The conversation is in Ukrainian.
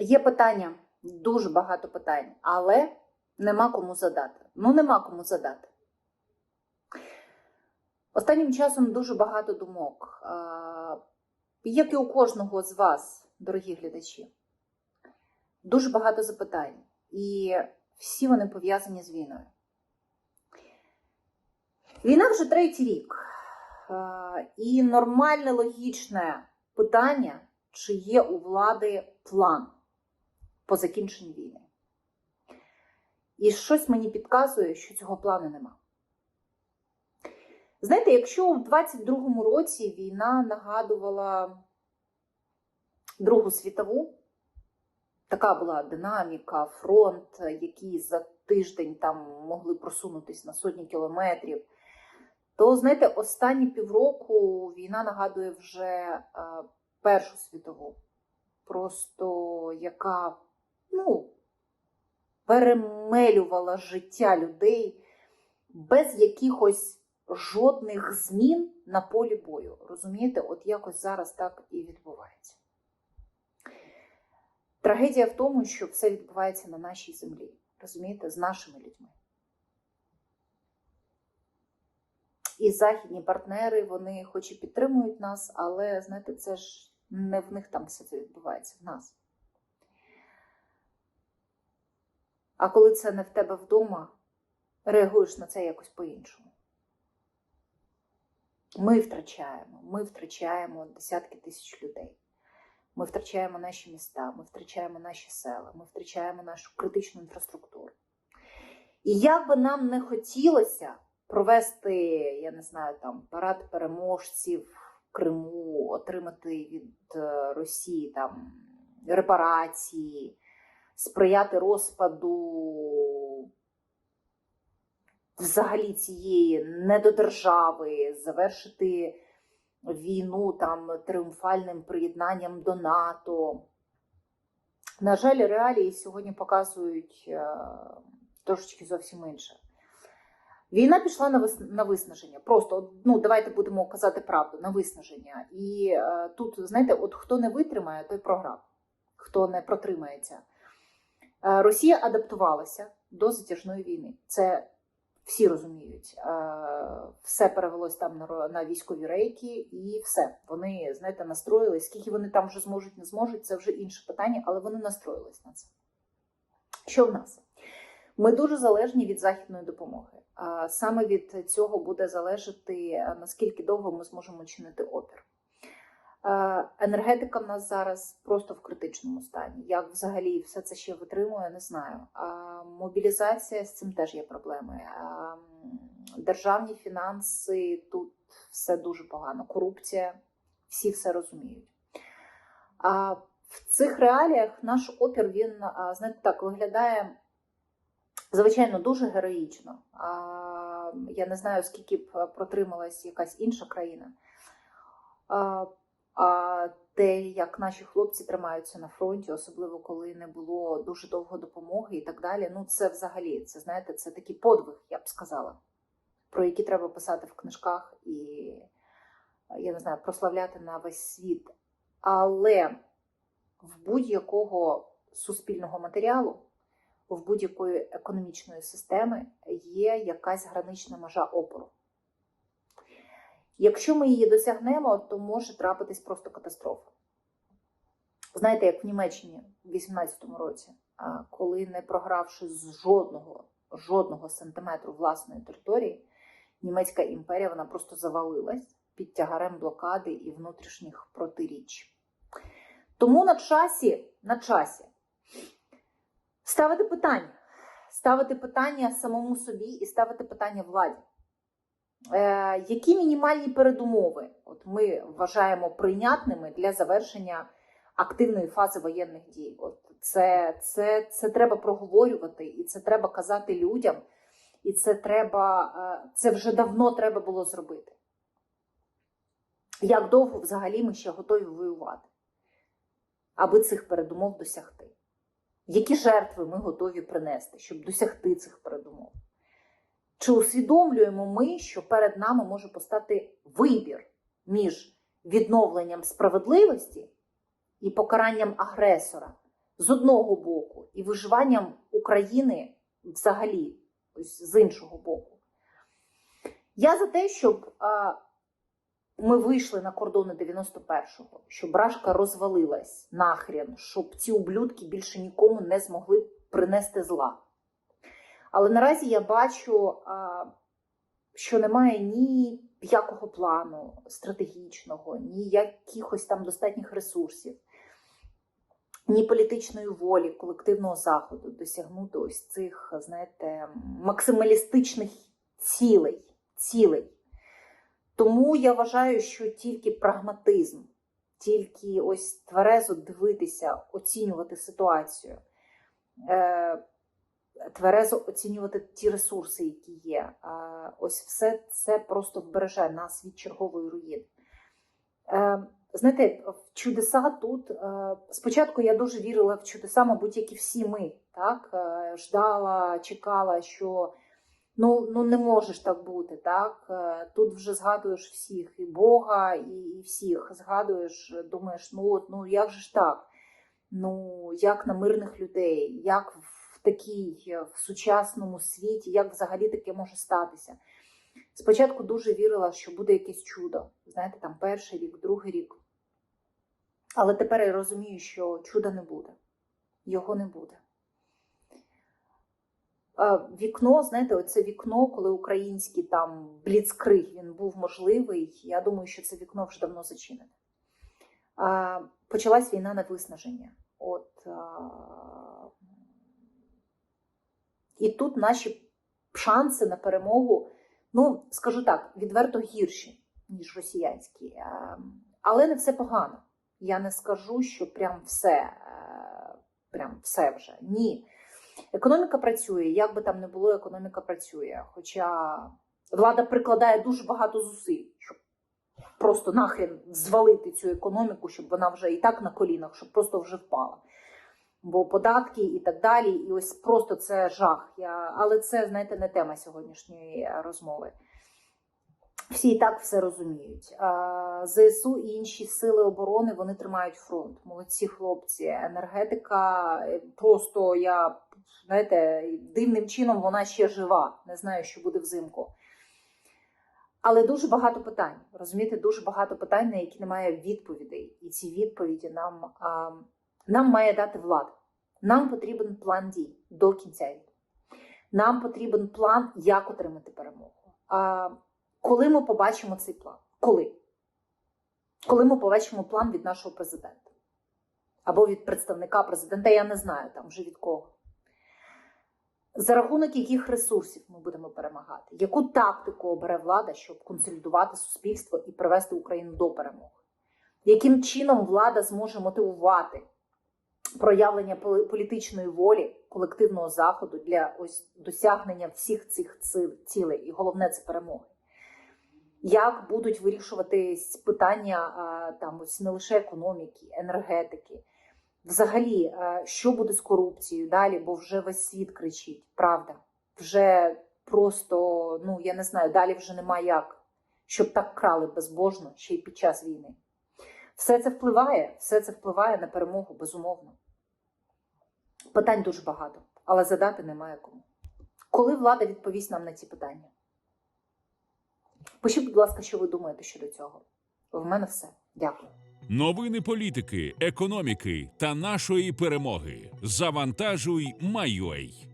Є питання, дуже багато питань, але нема кому задати. Ну, нема кому задати. Останнім часом дуже багато думок, як і у кожного з вас, дорогі глядачі. Дуже багато запитань, і всі вони пов'язані з війною. Війна вже третій рік. І нормальне логічне питання, чи є у влади план по закінченню війни. І щось мені підказує, що цього плану нема. Знаєте, якщо у 22-му році війна нагадувала Другу світову, така була динаміка, фронт, які за тиждень там могли просунутися на сотні кілометрів, то знаєте, останні півроку війна нагадує вже е, Першу світову, просто яка ну, перемелювала життя людей без якихось жодних змін на полі бою. Розумієте, от якось зараз так і відбувається. Трагедія в тому, що все відбувається на нашій землі, розумієте, з нашими людьми. І західні партнери, вони хоч і підтримують нас, але знаєте, це ж не в них там все це відбувається, в нас. А коли це не в тебе вдома, реагуєш на це якось по-іншому. Ми втрачаємо, ми втрачаємо десятки тисяч людей. Ми втрачаємо наші міста, ми втрачаємо наші села, ми втрачаємо нашу критичну інфраструктуру. І як би нам не хотілося провести, я не знаю, там парад переможців в Криму, отримати від е, Росії там репарації, сприяти розпаду взагалі цієї недодержави, завершити війну там тріумфальним приєднанням до НАТО. На жаль, реалії сьогодні показують е, трошечки зовсім інше. Війна пішла на вис... на виснаження. Просто ну давайте будемо казати правду на виснаження. І е, тут, знаєте, от хто не витримає, той програв, хто не протримається. Е, Росія адаптувалася до затяжної війни. Це всі розуміють. Е, все перевелось там на, військові рейки, і все. Вони, знаєте, настроїлись. Скільки вони там вже зможуть, не зможуть, це вже інше питання, але вони настроїлись на це. Що в нас? Ми дуже залежні від західної допомоги. А Саме від цього буде залежати, наскільки довго ми зможемо чинити опір. Е, Енергетика в нас зараз просто в критичному стані. Як взагалі все це ще витримує, не знаю. Мобілізація з цим теж є проблеми. Державні фінанси тут все дуже погано. Корупція, всі все розуміють. А в цих реаліях наш опір він, знаєте, так виглядає звичайно дуже героїчно. Я не знаю, скільки б протрималась якась інша країна. Те, як наші хлопці тримаються на фронті, особливо коли не було дуже довго допомоги і так далі. Ну, це взагалі, це знаєте, це такий подвиг, я б сказала, про який треба писати в книжках і, я не знаю, прославляти на весь світ. Але в будь-якого суспільного матеріалу, в будь-якої економічної системи є якась гранична межа опору. Якщо ми її досягнемо, то може трапитись просто катастрофа. Знаєте, як в Німеччині в 18-му році, коли не програвши з жодного, жодного сантиметру власної території, німецька імперія вона просто завалилась під тягарем блокади і внутрішніх протиріч. Тому на часі, на часі ставити питання, ставити питання самому собі і ставити питання владі. Е, які мінімальні передумови от ми вважаємо прийнятними для завершення активної фази воєнних дій? От це, це, це треба проговорювати, і це треба казати людям, і це треба, е, це вже давно треба було зробити. Як довго взагалі ми ще готові воювати, аби цих передумов досягти? Які жертви ми готові принести, щоб досягти цих передумов? Чи усвідомлюємо ми, що перед нами може постати вибір між відновленням справедливості і покаранням агресора з одного боку, і виживанням України взагалі, ось з іншого боку. Я за те, щоб а, ми вийшли на кордони 91-го, щоб Рашка розвалилась нахрен, щоб ці ублюдки більше нікому не змогли принести зла. Але наразі я бачу, що немає ні якого плану стратегічного, ні якихось там достатніх ресурсів, ні політичної волі колективного заходу досягнути ось цих, знаєте, максималістичних цілей. цілей. Тому я вважаю, що тільки прагматизм, тільки ось тверезо дивитися, оцінювати ситуацію, е, тверезо оцінювати ті ресурси, які є. Ось все це просто вбереже нас від чергової руїни. Е, знаєте, в чудеса тут е, спочатку я дуже вірила в чудеса, мабуть, як і всі ми. Так? Е, ждала, чекала, що ну, ну не можеш так бути. Так? Тут вже згадуєш всіх, і Бога, і, і всіх. Згадуєш, думаєш, ну от ну як же ж так? Ну, як на мирних людей, як в такій в сучасному світі, як взагалі таке може статися? Спочатку дуже вірила, що буде якесь чудо. Знаєте, там перший рік, другий рік. Але тепер я розумію, що чуда не буде. Його не буде. Е, Вікно, знаєте, оце вікно, коли український там бліцкриг він був можливий. Я думаю, що це вікно вже давно зачинене. Е, Почалась війна на виснаження. От, е, і тут наші шанси на перемогу, ну, скажу так, відверто гірші, ніж росіянські. Е, Але не все погано. Я не скажу, що прям все, е, прям все вже. Ні. Економіка працює, як би там не було, економіка працює. Хоча влада прикладає дуже багато зусиль, щоб просто нахрен звалити цю економіку, щоб вона вже і так на колінах, щоб просто вже впала. Бо податки і так далі, і ось просто це жах. Я... Але це, знаєте, не тема сьогоднішньої розмови. Всі і так все розуміють. ЗСУ і інші сили оборони вони тримають фронт. Молодці хлопці. Енергетика е, просто я знаєте, дивним чином вона ще жива. Не знаю, що буде взимку. Але дуже багато питань. Розумієте, дуже багато питань, на які немає відповідей. І ці відповіді нам, нам має дати влада. Нам потрібен план дій до кінця. Нам потрібен план, як отримати перемогу. А, коли ми побачимо цей план? Коли? Коли ми побачимо план від нашого президента або від представника президента, я не знаю там вже від кого. За рахунок яких ресурсів ми будемо перемагати? Яку тактику обере влада, щоб консолідувати суспільство і привести Україну до перемоги? Яким чином влада зможе мотивувати проявлення політичної волі колективного заходу для ось досягнення всіх цих цілей, і головне це перемоги? Як будуть вирішуватись питання там ось не лише економіки, енергетики? Взагалі, що буде з корупцією далі, бо вже весь світ кричить, правда. Вже просто, ну я не знаю, далі вже нема як, щоб так крали безбожно ще й під час війни. Все це впливає, все це впливає на перемогу, безумовно. Питань дуже багато, але задати немає кому. Коли влада відповість нам на ці питання? Пишіть, будь ласка, що ви думаєте щодо цього. В мене все. Дякую. Новини політики, економіки та нашої перемоги. Завантажуй, майой.